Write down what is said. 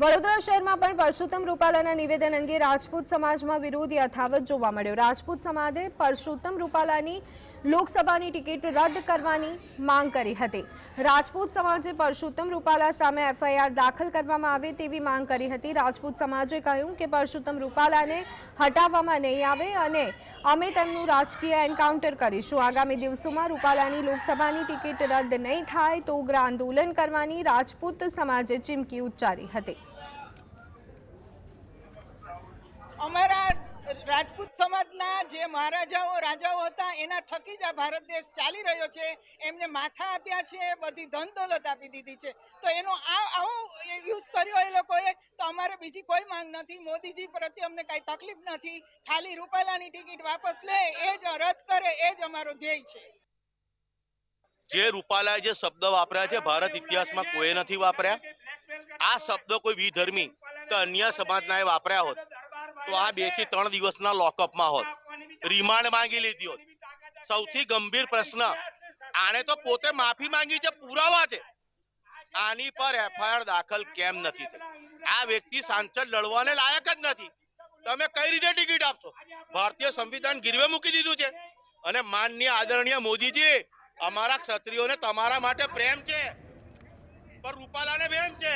વડોદરા શહેરમાં પણ પરસોત્તમ રૂપાલાના નિવેદન અંગે રાજપૂત સમાજમાં વિરોધ યથાવત જોવા મળ્યો. રાજપૂત સમાજે પરસોત્તમ રૂપાલાની લોકસભાની ટિકિટ રદ કરવાની માંગ કરી હતી. રાજપૂત સમાજે પરસોત્તમ રૂપાલા સામે એફઆઈઆર દાખલ કરવામાં આવે તેવી માંગ કરી હતી. રાજપૂત સમાજે કહ્યું કે પરસોત્તમ રૂપાલાને હટાવવામાં નહીં આવે અને અમે તેમનું રાજકીય એન્કાઉન્ટર કરીશું. આગામી દિવસોમાં રૂપાલાની લોકસભાની ટિકિટ રદ નહીં થાય તો ઉગ્ર આંદોલન કરવાની રાજપૂત સમાજે ચીમકી ઉચ્ચારી હતી અમારા રાજપૂત સમાજના જે મહારાજાઓ, રાજાઓ હતા, એના થકી જ આ ભારત દેશ ચાલી રહ્યો છે. એમને માથા આપ્યા છે, બધી ધન દોલત આપી દીધી છે. તો એનો આ, આવો યુઝ કર્યો એ લોકોએ, તો અમારે બીજી કોઈ માંગ નથી. મોદીજી પ્રત્યે અમને કાંઈ તકલીફ નથી. ખાલી રૂપાલાની ટિકિટ વાપસ લે, એ જ રદ કરે, એ જ અમારો ધ્યેય છે. જે રૂપાલાએ જે શબ્દ વાપર્યા છે, ભારત ઇતિહાસમાં કોઈ નથી વાપર્યા. આ શબ્દ કોઈ વિધર્મી કે અન્ય સમાજના એ વાપર્યા હોત. તો આ બેથી ત્રણ દિવસના લોકઅપમાં હોત. રિમાન્ડ માંગી લીધી હોત. સૌથી ગંભીર પ્રશ્ન, આને તો પોતે માફી માંગી છે, પુરાવા છે. આની પર એફઆઈઆર દાખલ કેમ નથી થઈ આ વ્યક્તિ સાંસદ લડવાને લાયક જ નથી. તમે કઈ રીતે ટિકિટ આપશો? ભારતીય સંવિધાન ગીરવે મૂકી દીધું છે. અને માનનીય આદરણીય મોદીજી, અમારા ક્ષત્રિયોને તમારા માટે પ્રેમ છે. પણ રૂપાલાને પ્રેમ છે.